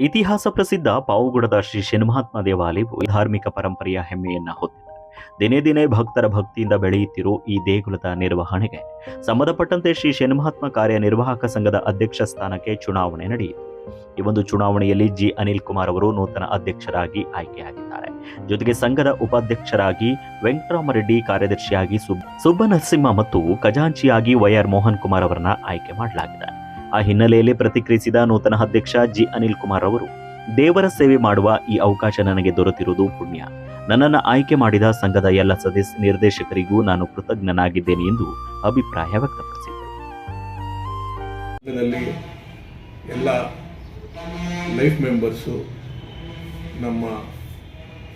ಇತಿಹಾಸ ಪ್ರಸಿದ್ಧ ಪಾವುಗುಡದ ಶ್ರೀ ಶನಿಮಹಾತ್ಮ ದೇವಾಲಯವು ಧಾರ್ಮಿಕ ಪರಂಪರೆಯ ಹೆಮ್ಮೆಯನ್ನ ಹೊತ್ತಿದೆ. ದಿನೇ ದಿನೇ ಭಕ್ತರ ಭಕ್ತಿಯಿಂದ ಬೆಳೆಯುತ್ತಿರೋ ಈ ದೇಗುಲದ ನಿರ್ವಹಣೆಗೆ ಸಂಬಂಧಪಟ್ಟಂತೆ ಶ್ರೀ ಶನಿಮಹಾತ್ಮ ಕಾರ್ಯನಿರ್ವಾಹಕ ಸಂಘದ ಅಧ್ಯಕ್ಷ ಸ್ಥಾನಕ್ಕೆ ಚುನಾವಣೆ ನಡೆಯಿತು. ಈ ಒಂದು ಚುನಾವಣೆಯಲ್ಲಿ ಜಿ ಅನಿಲ್ ಕುಮಾರ್ ಅವರು ನೂತನ ಅಧ್ಯಕ್ಷರಾಗಿ ಆಯ್ಕೆಯಾಗಿದ್ದಾರೆ. ಜೊತೆಗೆ ಸಂಘದ ಉಪಾಧ್ಯಕ್ಷರಾಗಿ ವೆಂಕಟರಾಮರೆಡ್ಡಿ ಕಾರ್ಯದರ್ಶಿಯಾಗಿ ಸುಬ್ ಸುಬ್ಬನರಸಿಂಹ ಮತ್ತು ಖಜಾಂಚಿಯಾಗಿ ವೈ ಆರ್ ಮೋಹನ್ ಕುಮಾರ್ ಅವರನ್ನ ಆಯ್ಕೆ ಮಾಡಲಾಗಿದೆ. ಆ ಹಿನ್ನೆಲೆಯಲ್ಲಿ ಪ್ರತಿಕ್ರಿಯಿಸಿದ ನೂತನ ಅಧ್ಯಕ್ಷ ಜಿ ಅನಿಲ್ ಕುಮಾರ್ ಅವರು, ದೇವರ ಸೇವೆ ಮಾಡುವ ಈ ಅವಕಾಶ ನನಗೆ ದೊರೆತಿರುವುದು ಪುಣ್ಯ. ನನ್ನನ್ನು ಆಯ್ಕೆ ಮಾಡಿದ ಸಂಘದ ಎಲ್ಲ ಸದಸ್ಯ ನಿರ್ದೇಶಕರಿಗೂ ನಾನು ಕೃತಜ್ಞನಾಗಿದ್ದೇನೆ ಎಂದು ಅಭಿಪ್ರಾಯ ವ್ಯಕ್ತಪಡಿಸಿದರು. ಎಲ್ಲ ಲೈಫ್ ಮೆಂಬರ್ಸು ನಮ್ಮ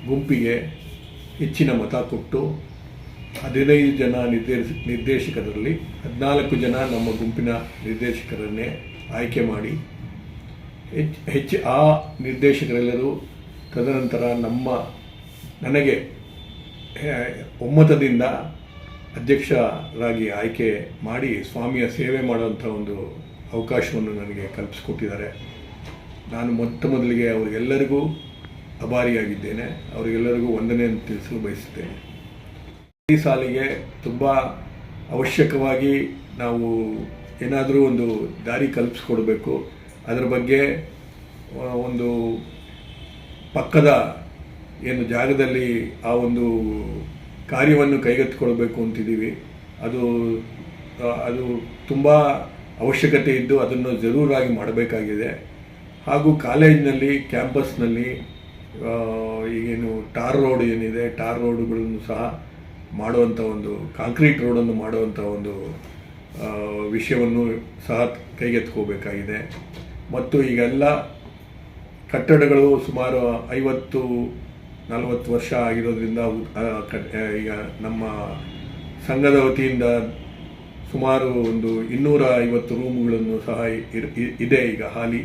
ಗುಂಪಿಗೆ ಹೆಚ್ಚಿನ ಮತ ಕೊಟ್ಟು ಹದಿನೈದು ಜನ ನಿರ್ದೇಶ, ನಿರ್ದೇಶಕರಲ್ಲಿ ಹದಿನಾಲ್ಕು ಜನ ನಮ್ಮ ಗುಂಪಿನ ನಿರ್ದೇಶಕರನ್ನೇ ಆಯ್ಕೆ ಮಾಡಿ, ಹೆಚ್ಚು ಹೆಚ್ಚು ಆ ನಿರ್ದೇಶಕರೆಲ್ಲರೂ ತದನಂತರ ನಮ್ಮ, ನನಗೆ ಒಮ್ಮತದಿಂದ ಅಧ್ಯಕ್ಷರಾಗಿ ಆಯ್ಕೆ ಮಾಡಿ ಸ್ವಾಮಿಯ ಸೇವೆ ಮಾಡುವಂಥ ಒಂದು ಅವಕಾಶವನ್ನು ನನಗೆ ಕಲ್ಪಿಸಿಕೊಟ್ಟಿದ್ದಾರೆ. ನಾನು ಮೊತ್ತ ಮೊದಲಿಗೆ ಅವರಿಗೆಲ್ಲರಿಗೂ ಅಭಾರಿಯಾಗಿದ್ದೇನೆ. ಅವರಿಗೆಲ್ಲರಿಗೂ ವಂದನೆಯನ್ನು ತಿಳಿಸಲು ಬಯಸುತ್ತೇನೆ. ಈ ಸಾಲಿಗೆ ತುಂಬ ಅವಶ್ಯಕವಾಗಿ ನಾವು ಏನಾದರೂ ಒಂದು ದಾರಿ ಕಲ್ಪಿಸ್ಕೊಡ್ಬೇಕು. ಅದರ ಬಗ್ಗೆ ಒಂದು ಪಕ್ಕದ ಏನು ಜಾಗದಲ್ಲಿ ಆ ಒಂದು ಕಾರ್ಯವನ್ನು ಕೈಗೆತ್ತಿಕೊಳ್ಬೇಕು ಅಂತಿದ್ದೀವಿ. ಅದು ಅದು ತುಂಬ ಅವಶ್ಯಕತೆ ಇದ್ದು ಅದನ್ನು ಜರೂರಾಗಿ ಮಾಡಬೇಕಾಗಿದೆ. ಹಾಗೂ ಕಾಲೇಜಿನಲ್ಲಿ, ಕ್ಯಾಂಪಸ್ನಲ್ಲಿ ಈಗೇನು ಟಾರ್ ರೋಡ್ ಏನಿದೆ, ಟಾರ್ ರೋಡ್ಗಳನ್ನು ಸಹ ಮಾಡುವಂಥ ಒಂದು ಕಾಂಕ್ರೀಟ್ ರೋಡನ್ನು ಮಾಡುವಂಥ ಒಂದು ವಿಷಯವನ್ನು ಸಹ ಕೈಗೆತ್ಕೋಬೇಕಾಗಿದೆ ಮತ್ತು ಈಗೆಲ್ಲ ಕಟ್ಟಡಗಳು ಸುಮಾರು ಐವತ್ತು, ನಲವತ್ತು ವರ್ಷ ಆಗಿರೋದ್ರಿಂದ ಈಗ ನಮ್ಮ ಸಂಘದ ವತಿಯಿಂದ ಸುಮಾರು ಒಂದು ಇನ್ನೂರ ಐವತ್ತು ರೂಮ್ಗಳನ್ನು ಸಹ ಇದೆ ಈಗ ಹಾಲಿ.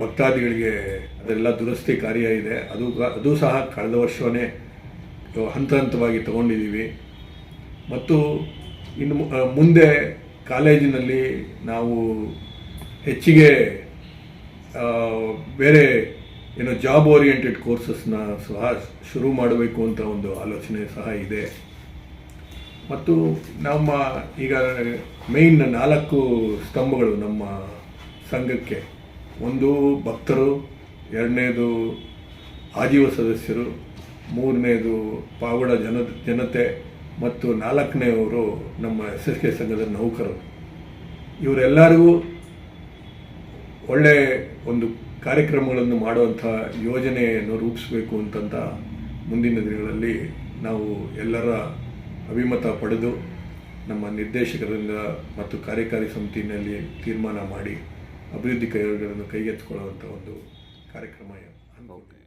ಭಕ್ತಾದಿಗಳಿಗೆ ಅದೆಲ್ಲ ದುರಸ್ತಿ ಕಾರ್ಯ ಇದೆ. ಅದು ಅದು ಸಹ ಕಳೆದ ವರ್ಷವೇ ಹಂತ ಹಂತವಾಗಿ ತಗೊಂಡಿದ್ದೀವಿ. ಮತ್ತು ಇನ್ನು ಮುಂದೆ ಕಾಲೇಜಿನಲ್ಲಿ ನಾವು ಹೆಚ್ಚಿಗೆ ಬೇರೆ ಏನೋ ಜಾಬ್ ಓರಿಯೆಂಟೆಡ್ ಕೋರ್ಸಸ್ನ ಸಹ ಶುರು ಮಾಡಬೇಕು ಅಂತ ಒಂದು ಆಲೋಚನೆ ಸಹ ಇದೆ. ಮತ್ತು ನಮ್ಮ ಈಗ ಮೇಯ್ನ್ ನಾಲ್ಕು ಸ್ತಂಭಗಳು ನಮ್ಮ ಸಂಘಕ್ಕೆ. ಒಂದು ಭಕ್ತರು, ಎರಡನೇದು ಆಜೀವ ಸದಸ್ಯರು ಮೂರನೇದು ಪಾವಡ ಜನ ಜನತೆ ಮತ್ತು ನಾಲ್ಕನೆಯವರು ನಮ್ಮ ಎಸ್ ಎಸ್ ಕೆ ಸಂಘದ ನೌಕರರು. ಇವರೆಲ್ಲರಿಗೂ ಒಳ್ಳೆ ಒಂದು ಕಾರ್ಯಕ್ರಮಗಳನ್ನು ಮಾಡುವಂಥ ಯೋಜನೆಯನ್ನು ರೂಪಿಸಬೇಕು ಅಂತಂತ ಮುಂದಿನ ದಿನಗಳಲ್ಲಿ ನಾವು ಎಲ್ಲರ ಅಭಿಮತ ಪಡೆದು ನಮ್ಮ ನಿರ್ದೇಶಕರಿಂದ ಮತ್ತು ಕಾರ್ಯಕಾರಿ ಸಮಿತಿನಲ್ಲಿ ತೀರ್ಮಾನ ಮಾಡಿ ಅಭಿವೃದ್ಧಿ ಕೈಗಳನ್ನು ಕೈಗೆತ್ತಿಕೊಳ್ಳುವಂಥ ಒಂದು ಕಾರ್ಯಕ್ರಮ ಅನ್ಕೊಂಡಿದ್ದೀವಿ